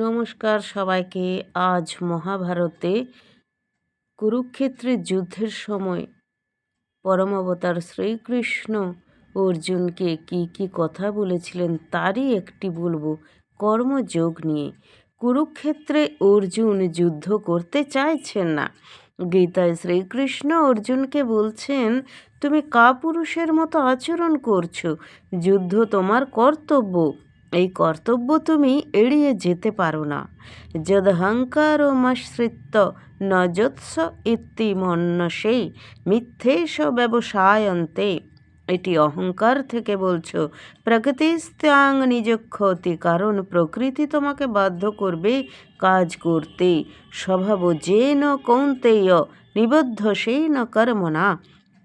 নমস্কার সবাইকে। আজ মহাভারতে কুরুক্ষেত্রের যুদ্ধের সময় পরমাবতার শ্রীকৃষ্ণ অর্জুনকে কি কি কথা বলেছিলেন তারই একটি বলব, কর্মযোগ নিয়ে। কুরুক্ষেত্রে অর্জুন যুদ্ধ করতে চাইছেন না। গীতায় শ্রীকৃষ্ণ অর্জুনকে বলছেন, তুমি কাপুরুষের মতো আচরণ করছ। যুদ্ধ তোমার কর্তব্য। এই কর্তব্য তুমি এড়িয়ে যেতে পারো না। যদহংকারমাশ্রিত ন যৎস ইতি মন্যসে মিথ্যেশ ব্যবসায়ন্তে। এটি অহংকার থেকে বলছো, প্রকৃতিস্ত্যাং নিজ ক্ষতি কারণ প্রকৃতি তোমাকে বাধ্য করবে কাজ করতে। স্বভাব যে ন কৌন্তেয়, নিবদ্ধ সেই ন কর্ম না।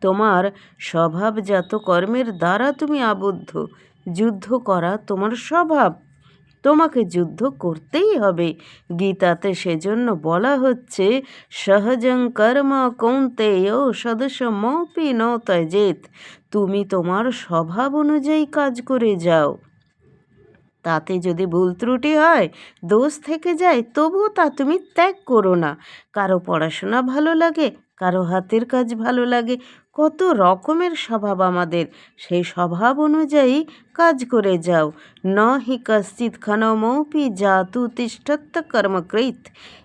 তোমার স্বভাবজাত কর্মের দ্বারা তুমি আবদ্ধ। যুদ্ধ করা তোমার স্বভাব। তোমাকে যুদ্ধ করতেই হবে। গীতাতে সেজন্য বলা হচ্ছে, সহজং কর্ম কৌন্তেয় সদস্য মৌপি ন তজেত তুমি তোমার স্বভাব অনুযায়ী কাজ করে যাও। তাতে যদি ভুল ত্রুটি হয়, দোষ থেকে যায়, তবুও তা তুমি ত্যাগ করো না। কারও পড়াশোনা ভালো লাগে কারও হাতের কাজ ভালো লাগে, কত রকমের স্বভাব আমাদের। সেই স্বভাব অনুযায়ী কাজ করে যাও। ন হি কশ্চিৎ ক্ষণমৌপি জাতু তিষ্ঠত্ব কর্মকৃত।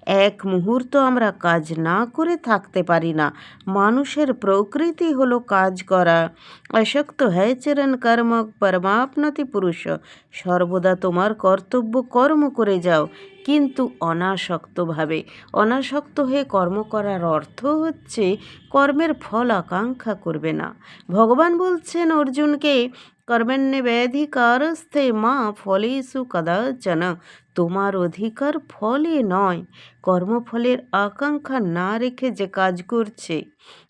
এক মুহূর্ত আমরা কাজ না করে থাকতে পারি না। মানুষের প্রকৃতি হলো কাজ করা। অশক্ত চরণ কর্ম, পরমাপনতি পুরুষ। সর্বদা তোমার কর্তব্য কর্ম করে যাও। কিন্তু অনাসক্তভাবে। অনাসক্ত হয়ে কর্ম করার অর্থ হচ্ছে কর্মের ফল আকাঙ্ক্ষা করবে না। ভগবান বলছেন, অর্জুনকে কর্মেণ্যব্যাধিকারস্থে মা ফলেষু কদাচন। তোমার অধিকার ফলে নয়, কর্মফলের আকাঙ্ক্ষা না রেখে যে কাজ করছে।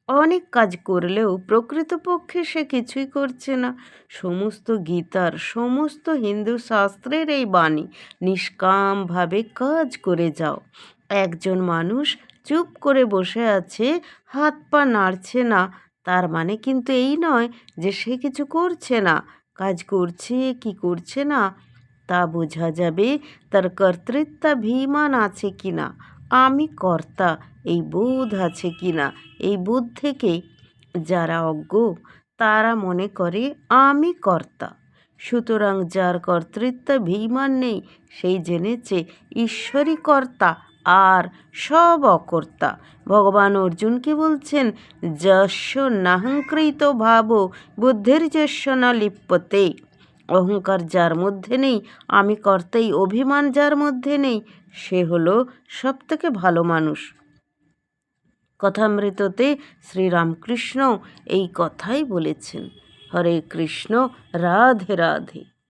অনেক কাজ করলেও প্রকৃতপক্ষে সে কিছুই করছে না। সমস্ত গীতার, সমস্ত হিন্দু শাস্ত্রের এই বাণী, নিষ্কামভাবে কাজ করে যাও। একজন মানুষ চুপ করে বসে আছে, হাত পা নাড়ছে না, তার মানে কিন্তু এই নয় যে সে কিছু করছে না। কাজ করছে, কি করছে না, তা বোঝা যাবে তার কর্তৃত্বাভিমান আছে কি না আমি কর্তা, এই বোধ আছে কি না? এই বোধ থেকে যারা অজ্ঞ, তারা মনে করে আমি কর্তা। সুতরাং যার কর্তৃত্বাভিমান নেই, সেই জেনেছে ঈশ্বরই কর্তা, আর সব অকর্তা। ভগবান অর্জুনকে বলছেন যস্য নাহংকৃত ভাব, বুদ্ধের যস্য না লিপ্যতে। অহংকার যার মধ্যে নেই, আমি কর্তাই অভিমান যার মধ্যে নেই, সে হলো সব থেকে ভালো মানুষ। কথামৃততে শ্রীরামকৃষ্ণ এই কথাই বলেছেন, হরে কৃষ্ণ, রাধে রাধে।